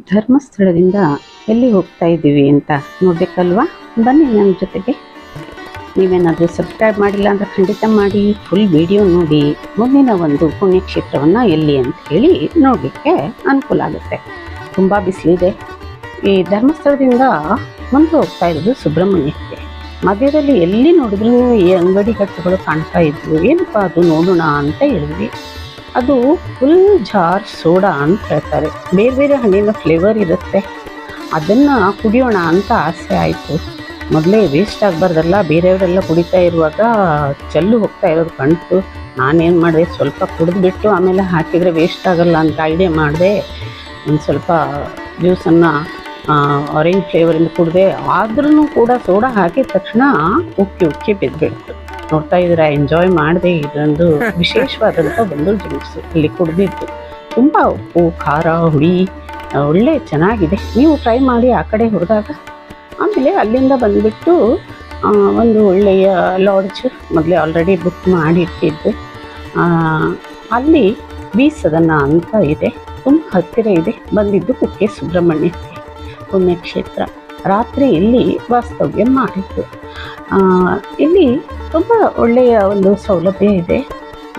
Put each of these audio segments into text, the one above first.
ಧರ್ಮಸ್ಥಳದಿಂದ ಎಲ್ಲಿ ಹೋಗ್ತಾ ಇದ್ದೀವಿ ಅಂತ ನೋಡ್ಬೇಕಲ್ವಾ? ಬನ್ನಿ ನನ್ನ ಜೊತೆಗೆ. ನೀವೇನಾದರೂ ಸಬ್ಸ್ಕ್ರೈಬ್ ಮಾಡಿಲ್ಲ ಅಂದರೆ ಖಂಡಿತ ಮಾಡಿ. ಫುಲ್ ವಿಡಿಯೋ ನೋಡಿ. ಮುಂದಿನ ಒಂದು ಪುಣ್ಯಕ್ಷೇತ್ರವನ್ನು ಎಲ್ಲಿ ಅಂತ ಹೇಳಿ ನೋಡಲಿಕ್ಕೆ ಅನುಕೂಲ ಆಗುತ್ತೆ. ತುಂಬ ಬಿಸಿಲಿದೆ. ಈ ಧರ್ಮಸ್ಥಳದಿಂದ ಮುಂದೆ ಹೋಗ್ತಾ ಇರೋದು ಸುಬ್ರಹ್ಮಣ್ಯಕ್ಕೆ. ಮಧ್ಯದಲ್ಲಿ ಎಲ್ಲಿ ನೋಡಿದ್ರೂ ಈ ಅಂಗಡಿ ಕಟ್ಟುಗಳು ಕಾಣ್ತಾ ಇದ್ವು. ಏನಪ್ಪ ಅದು ನೋಡೋಣ ಅಂತ ಹೇಳಿದ್ವಿ. ಅದು ಫುಲ್ ಜಾರ್ ಸೋಡಾ ಅಂತ ಹೇಳ್ತಾರೆ. ಬೇರೆ ಬೇರೆ ಹಣ್ಣಿನ ಫ್ಲೇವರ್ ಇರುತ್ತೆ. ಅದನ್ನು ಕುಡಿಯೋಣ ಅಂತ ಆಸೆ ಆಯಿತು. ಮೊದಲೇ ವೇಸ್ಟ್ ಆಗಬಾರ್ದಲ್ಲ, ಬೇರೆಯವರೆಲ್ಲ ಕುಡಿತಾ ಇರುವಾಗ ಚೆಲ್ಲು ಹೋಗ್ತಾ ಇರೋದು ಕಣ್ತು ನಾನೇನು ಮಾಡಿದೆ, ಸ್ವಲ್ಪ ಕುಡಿದ್ಬಿಟ್ಟು ಆಮೇಲೆ ಹಾಕಿದರೆ ವೇಸ್ಟ್ ಆಗಲ್ಲ ಅಂತ ಐಡಿಯಾ ಮಾಡಿದೆ, ಒಂದು ಸ್ವಲ್ಪ ಜ್ಯೂಸನ್ನು ಆರೆಂಜ್ ಫ್ಲೇವರಿಂದ ಕುಡಿದೆ ಆದ್ರೂ ಕೂಡ ಸೋಡಾ ಹಾಕಿದ ತಕ್ಷಣ ಉಕ್ಕಿ ಉಕ್ಕಿ ಬಿದ್ದುಬಿಡ್ತು ನೋಡ್ತಾ ಇದ್ರೆ ಎಂಜಾಯ್ ಮಾಡದೆ ಇದೊಂದು ವಿಶೇಷವಾದಂಥ ಒಂದು ಜ್ಯೂಸ್ ಇಲ್ಲಿ ಕುಡಿದಿದ್ದು. ತುಂಬ ಉಪ್ಪು, ಖಾರ, ಹುಳಿ ಒಳ್ಳೆ ಚೆನ್ನಾಗಿದೆ. ನೀವು ಟ್ರೈ ಮಾಡಿ ಆ ಕಡೆ ಹೋದಾಗ, ಆಮೇಲೆ ಅಲ್ಲಿಂದ ಬಂದುಬಿಟ್ಟು ಒಂದು ಒಳ್ಳೆಯ ಲಾಡ್ಜ್ ಮೊದಲೇ ಆಲ್ರೆಡಿ ಬುಕ್ ಮಾಡಿಟ್ಟಿದ್ದೆ. ಅಲ್ಲಿ ಅಲ್ಲಿ ಬೀಸದನ್ನ ಅಂತ ಇದೆ. ತುಂಬ ಹತ್ತಿರ ಇದೆ. ಬಂದಿದ್ದು ಕುಕ್ಕೆ ಸುಬ್ರಹ್ಮಣ್ಯಕ್ಕೆ. ಪುಣ್ಯಕ್ಷೇತ್ರ. ರಾತ್ರಿ ಇಲ್ಲಿ ವಾಸ್ತವ್ಯ ಮಾಡಿದ್ದು. ಇಲ್ಲಿ ತುಂಬ ಒಳ್ಳೆಯ ಒಂದು ಸೌಲಭ್ಯ ಇದೆ.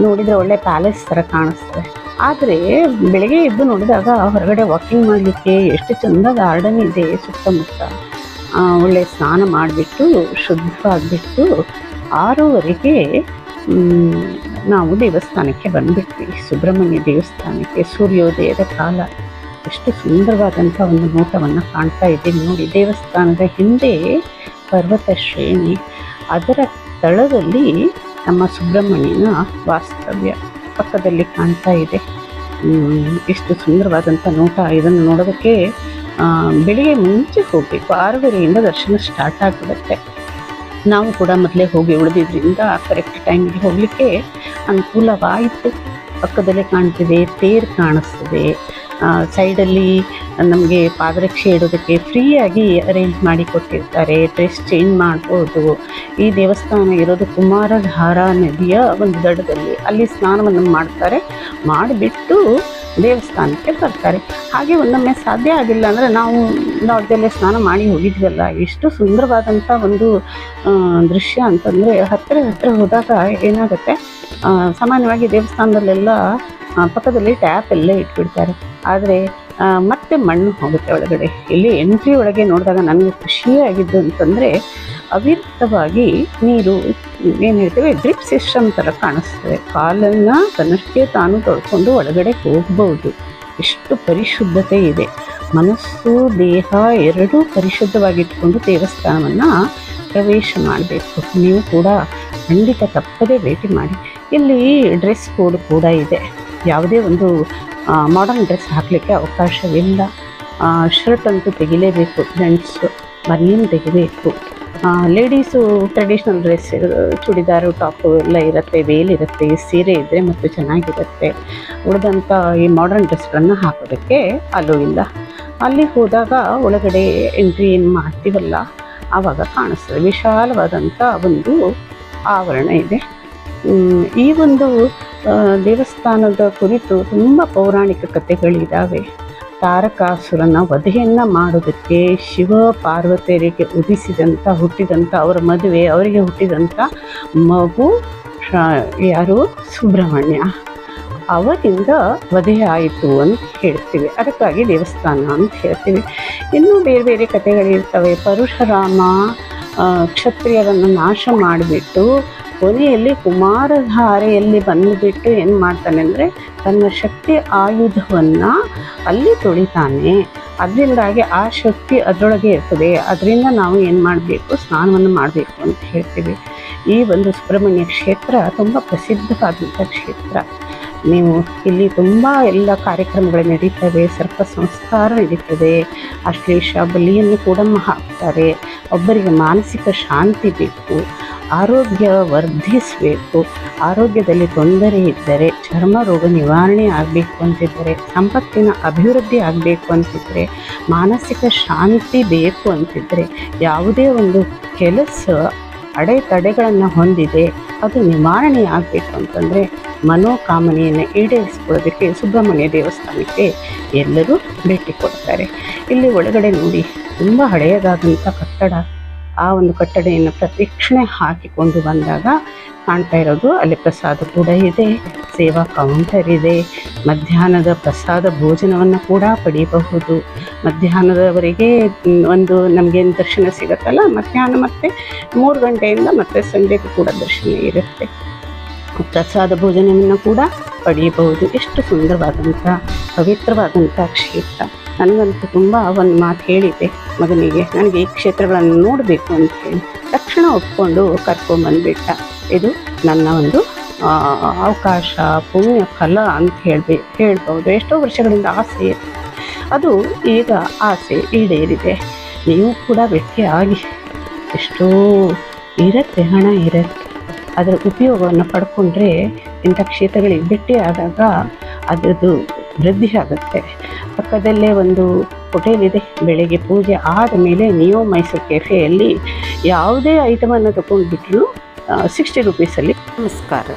ನೋಡಿದರೆ ಒಳ್ಳೆ ಪ್ಯಾಲೇಸ್ ಥರ ಕಾಣಿಸ್ತದೆ. ಆದರೆ ಬೆಳಗ್ಗೆ ಎದ್ದು ನೋಡಿದಾಗ ಹೊರಗಡೆ ವಾಕಿಂಗ್ ಮಾಡಲಿಕ್ಕೆ ಎಷ್ಟು ಚಂದ ಗಾರ್ಡನ್ ಇದೆ ಸುತ್ತಮುತ್ತ. ಒಳ್ಳೆ ಸ್ನಾನ ಮಾಡಿಬಿಟ್ಟು ಶುದ್ಧವಾಗಿಬಿಟ್ಟು ಆರೂವರೆಗೆ ನಾವು ದೇವಸ್ಥಾನಕ್ಕೆ ಬಂದ್ಬಿಟ್ವಿ. ಸುಬ್ರಹ್ಮಣ್ಯ ದೇವಸ್ಥಾನಕ್ಕೆ. ಸೂರ್ಯೋದಯದ ಕಾಲ. ಎಷ್ಟು ಸುಂದರವಾದಂಥ ಒಂದು ನೋಟವನ್ನು ಕಾಣ್ತಾ ಇದ್ದೀವಿ ನೋಡಿ, ದೇವಸ್ಥಾನದ ಹಿಂದೆ ಪರ್ವತ ಶ್ರೇಣಿ. ಅದರ ತಳದಲ್ಲಿ ನಮ್ಮ ಸುಬ್ರಹ್ಮಣ್ಯನ ವಾಸ್ತವ್ಯ ಪಕ್ಕದಲ್ಲಿ ಕಾಣ್ತಾ ಇದೆ. ಎಷ್ಟು ಸುಂದರವಾದಂಥ ನೋಟ. ಇದನ್ನು ನೋಡೋದಕ್ಕೆ ಬೆಳಿಗ್ಗೆ ಮುಂಚೆ ಹೋಗಬೇಕು. ಆರೂವರೆಯಿಂದ ದರ್ಶನ ಸ್ಟಾರ್ಟ್ ಆಗಿಬಿಡುತ್ತೆ ನಾವು ಕೂಡ ಮೊದಲೇ ಹೋಗಿ ಉಳಿದಿದ್ದರಿಂದ ಕರೆಕ್ಟ್ ಟೈಮಿಗೆ ಹೋಗಲಿಕ್ಕೆ ಅನುಕೂಲವಾಯಿತು. ಪಕ್ಕದಲ್ಲೇ ಕಾಣ್ತಿದೆ, ತೇರು ಕಾಣಿಸ್ತದೆ. ಸೈಡಲ್ಲಿ ನಮಗೆ ಪಾದರಕ್ಷೆ ಇಡೋದಕ್ಕೆ ಫ್ರೀಯಾಗಿ ಅರೇಂಜ್ ಮಾಡಿ ಕೊಟ್ಟಿರ್ತಾರೆ ಡ್ರೆಸ್ ಚೇಂಜ್ ಮಾಡ್ಬೋದು. ಈ ದೇವಸ್ಥಾನ ಇರೋದು ಕುಮಾರಧಾರ ನದಿಯ ಒಂದು ದಡದಲ್ಲಿ. ಅಲ್ಲಿ ಸ್ನಾನವನ್ನು ಮಾಡ್ತಾರೆ, ಮಾಡಿಬಿಟ್ಟು ದೇವಸ್ಥಾನಕ್ಕೆ ಬರ್ತಾರೆ. ಹಾಗೆ ಒಂದೊಮ್ಮೆ ಸಾಧ್ಯ ಆಗಿಲ್ಲ ಅಂದರೆ ನಾವು ಲಾಡ್ಜಲ್ಲೇ ಸ್ನಾನ ಮಾಡಿ ಹೋಗಿದ್ವಲ್ಲ ಎಷ್ಟು ಸುಂದರವಾದಂಥ ಒಂದು ದೃಶ್ಯ ಅಂತಂದರೆ ಹತ್ತಿರ ಹತ್ತಿರ ಹೋದಾಗ ಏನಾಗುತ್ತೆ? ಸಾಮಾನ್ಯವಾಗಿ ದೇವಸ್ಥಾನದಲ್ಲೆಲ್ಲ ಪಕ್ಕದಲ್ಲಿ ಟ್ಯಾಪ್ ಎಲ್ಲ ಇಟ್ಬಿಡ್ತಾರೆ. ಆದರೆ ಮತ್ತೆ ಮಣ್ಣು ಹೋಗುತ್ತೆ ಒಳಗಡೆ. ಇಲ್ಲಿ ಎಂಟ್ರಿ ಒಳಗೆ ನೋಡಿದಾಗ ನನಗೆ ಖುಷಿಯಾಗಿದ್ದು ಅಂತಂದರೆ, ಅವಿರತವಾಗಿ ನೀರು, ಏನು ಹೇಳ್ತೇವೆ ಡ್ರಿಪ್ ಸಿಸ್ಟಮ್ ಥರ ಕಾಣಿಸ್ತದೆ. ಕಾಲನ್ನು ತನ್ನಷ್ಟೇ ತಾನು ತೊಳ್ಕೊಂಡು ಒಳಗಡೆ ಹೋಗ್ಬೋದು. ಎಷ್ಟು ಪರಿಶುದ್ಧತೆ ಇದೆ. ಮನಸ್ಸು, ದೇಹ ಎರಡೂ ಪರಿಶುದ್ಧವಾಗಿಟ್ಕೊಂಡು ದೇವಸ್ಥಾನವನ್ನು ಪ್ರವೇಶ ಮಾಡಬೇಕು. ನೀವು ಕೂಡ ಖಂಡಿತ ತಪ್ಪದೇ ಭೇಟಿ ಮಾಡಿ. ಇಲ್ಲಿ ಡ್ರೆಸ್ ಕೋಡ್ ಕೂಡ ಇದೆ. ಯಾವುದೇ ಒಂದು ಮಾಡರ್ನ್ ಡ್ರೆಸ್ ಹಾಕಲಿಕ್ಕೆ ಅವಕಾಶವಿಲ್ಲ. ಶರ್ಟ್ ಅಂತೂ ತೆಗಿಲೇಬೇಕು ಜೆಂಟ್ಸು ಬನ್ನಿಯನ್ನು ತೆಗಿಬೇಕು. Ladies traditional dress churidar top ಎಲ್ಲ ಇರುತ್ತೆ ವೇಲ್ ಇರುತ್ತೆ, ಸೀರೆ ಇದ್ದರೆ ಮತ್ತು ಚೆನ್ನಾಗಿರುತ್ತೆ. ಉಳಿದಂಥ ಈ ಮಾಡರ್ನ್ ಡ್ರೆಸ್ಗಳನ್ನು ಹಾಕೋದಕ್ಕೆ ಅಲೋ ಇಲ್ಲ. ಅಲ್ಲಿ ಹೋದಾಗ ಒಳಗಡೆ ಎಂಟ್ರಿ ಏನು ಮಾಡ್ತೀವಲ್ಲ, ಆವಾಗ ಕಾಣಿಸ್ತದೆ. ವಿಶಾಲವಾದಂಥ ಒಂದು ಆವರಣ ಇದೆ. ಈ ಒಂದು ದೇವಸ್ಥಾನದ ಕುರಿತು ತುಂಬ ಪೌರಾಣಿಕ ಕಥೆಗಳಿದ್ದಾವೆ ತಾರಕಾಸುರನ ವಧೆಯನ್ನು ಮಾಡೋದಕ್ಕೆ ಶಿವ ಪಾರ್ವತಿಯರಿಗೆ ಉದಿಸಿದಂಥ ಹುಟ್ಟಿದಂಥ ಅವರ ಮದುವೆ, ಅವರಿಗೆ ಹುಟ್ಟಿದಂಥ ಮಗು ಯಾರು? ಸುಬ್ರಹ್ಮಣ್ಯ. ಅವರಿಂದ ವಧೆ ಆಯಿತು ಅಂತ ಹೇಳ್ತೀವಿ. ಅದಕ್ಕಾಗಿ ದೇವಸ್ಥಾನ ಅಂತ ಹೇಳ್ತೀವಿ. ಇನ್ನೂ ಬೇರೆ ಬೇರೆ ಕಥೆಗಳಿರ್ತವೆ. ಪರಶುರಾಮ ಕ್ಷತ್ರಿಯರನ್ನು ನಾಶ ಮಾಡಿಬಿಟ್ಟು ಕೊನೆಯಲ್ಲಿ ಕುಮಾರಧಾರೆಯಲ್ಲಿ ಬಂದುಬಿಟ್ಟು ಏನು ಮಾಡ್ತಾನೆ ಅಂದರೆ ತನ್ನ ಶಕ್ತಿ ಆಯುಧವನ್ನು ಅಲ್ಲಿ ತೊಳಿತಾನೆ. ಅದರಿಂದಾಗಿ ಆ ಶಕ್ತಿ ಅದರೊಳಗೆ ಇರ್ತದೆ. ಅದರಿಂದ ನಾವು ಏನು ಮಾಡಬೇಕು? ಸ್ನಾನವನ್ನು ಮಾಡಬೇಕು ಅಂತ ಹೇಳ್ತೀವಿ. ಈ ಒಂದು ಸುಬ್ರಹ್ಮಣ್ಯ ಕ್ಷೇತ್ರ ತುಂಬ ಪ್ರಸಿದ್ಧವಾದಂಥ ಕ್ಷೇತ್ರ. ನೀವು ಇಲ್ಲಿ ತುಂಬ ಎಲ್ಲ ಕಾರ್ಯಕ್ರಮಗಳು ನಡೀತವೆ. ಸರ್ಪ ಸಂಸ್ಕಾರ ನಡೀತದೆ. ಅಶ್ಲೇಷ ಬಲಿಯನ್ನು ಕೂಡ ಹಾಕ್ತಾರೆ. ಒಬ್ಬರಿಗೆ ಮಾನಸಿಕ ಶಾಂತಿ ಬೇಕು. ಆರೋಗ್ಯ ವರ್ಧಿಸಬೇಕು. ಆರೋಗ್ಯದಲ್ಲಿ ತೊಂದರೆ ಇದ್ದರೆ, ಚರ್ಮ ರೋಗ ನಿವಾರಣೆ ಆಗಬೇಕು ಅಂತಿದ್ದರೆ, ಸಂಪತ್ತಿನ ಅಭಿವೃದ್ಧಿ ಆಗಬೇಕು ಅಂತಿದ್ದರೆ, ಮಾನಸಿಕ ಶಾಂತಿ ಬೇಕು ಅಂತಿದ್ದರೆ, ಯಾವುದೇ ಒಂದು ಕೆಲಸ ಅಡೆತಡೆಗಳನ್ನು ಹೊಂದಿದೆ, ಅದು ನಿವಾರಣೆ ಆಗಬೇಕು ಅಂತಂದರೆ ಮನೋಕಾಮನೆಯನ್ನು ಈಡೇರಿಸ್ಕೊಳ್ಳೋದಕ್ಕೆ ಸುಬ್ರಹ್ಮಣ್ಯ ದೇವಸ್ಥಾನಕ್ಕೆ ಎಲ್ಲರೂ ಭೇಟಿ ಕೊಡ್ತಾರೆ. ಇಲ್ಲಿ ಒಳಗಡೆ ನೋಡಿ, ತುಂಬ ಹಳೆಯದಾದಂಥ ಕಟ್ಟಡ. ಆ ಒಂದು ಕಟ್ಟಡೆಯನ್ನು ಪ್ರದಕ್ಷಿಣೆ ಹಾಕಿಕೊಂಡು ಬಂದಾಗ ಕಾಣ್ತಾ ಇರೋದು ಅಲ್ಲಿ ಪ್ರಸಾದ ಕೂಡ ಇದೆ, ಸೇವಾ ಕೌಂಟರ್ ಇದೆ, ಮಧ್ಯಾಹ್ನದ ಪ್ರಸಾದ ಭೋಜನವನ್ನು ಕೂಡ ಪಡೆಯಬಹುದು. ಮಧ್ಯಾಹ್ನದವರೆಗೆ ಒಂದು ನಮಗೇನು ದರ್ಶನ ಸಿಗುತ್ತಲ್ಲ, ಮಧ್ಯಾಹ್ನ ಮತ್ತೆ ಮೂರು ಗಂಟೆಯಿಂದ ಮತ್ತೆ ಸಂಜೆಗೂ ಕೂಡ ದರ್ಶನ ಇರುತ್ತೆ. ಪ್ರಸಾದ ಭೋಜನವನ್ನು ಕೂಡ ಪಡೆಯಬಹುದು. ಎಷ್ಟು ಸುಂದರವಾದಂಥ, ಪವಿತ್ರವಾದಂಥ ಕ್ಷೇತ್ರ. ನನಗಂತೂ ತುಂಬ ಒಂದು ಮಾತು ಹೇಳಿದ್ದೆ ಮಗನಿಗೆ ನನಗೆ ಈ ಕ್ಷೇತ್ರಗಳನ್ನು ನೋಡಬೇಕು ಅಂತ ಹೇಳಿ ತಕ್ಷಣ ಒಪ್ಕೊಂಡು ಕರ್ಕೊಂಡ್ಬಂದ್ಬಿಟ್ಟ ಇದು ನನ್ನ ಒಂದು ಅವಕಾಶ, ಪುಣ್ಯ, ಫಲ ಅಂತ ಹೇಳಿ ಹೇಳ್ಬೋದು ಎಷ್ಟೋ ವರ್ಷಗಳಿಂದ ಆಸೆ ಅದು ಈಗ ಆಸೆ ಈಡೇರಿದೆ. ನೀವು ಕೂಡ ಭೇಟಿಯಾಗಿ ಎಷ್ಟೋ ಇರುತ್ತೆ ಹಣ ಇರುತ್ತೆ. ಅದರ ಉಪಯೋಗವನ್ನು ಪಡ್ಕೊಂಡ್ರೆ ಇಂಥ ಕ್ಷೇತ್ರಗಳಿಗೆ ಭೇಟಿಯಾದಾಗ ಅದರದ್ದು ವೃದ್ಧಿ ಆಗುತ್ತೆ. ಪಕ್ಕದಲ್ಲೇ ಒಂದು ಹೋಟೆಲ್ ಇದೆ, ಬೆಳಗ್ಗೆ ಪೂಜೆ ಆದ ಮೇಲೆ ನಿಯೋ ಮೈಸೂರು ಕೆಫೆಯಲ್ಲಿ ಯಾವುದೇ ಐಟಮನ್ನು ತಗೊಂಡ್ಬಿಟ್ರು ಸಿಕ್ಸ್ಟಿ ರುಪೀಸಲ್ಲಿ ನಮಸ್ಕಾರ.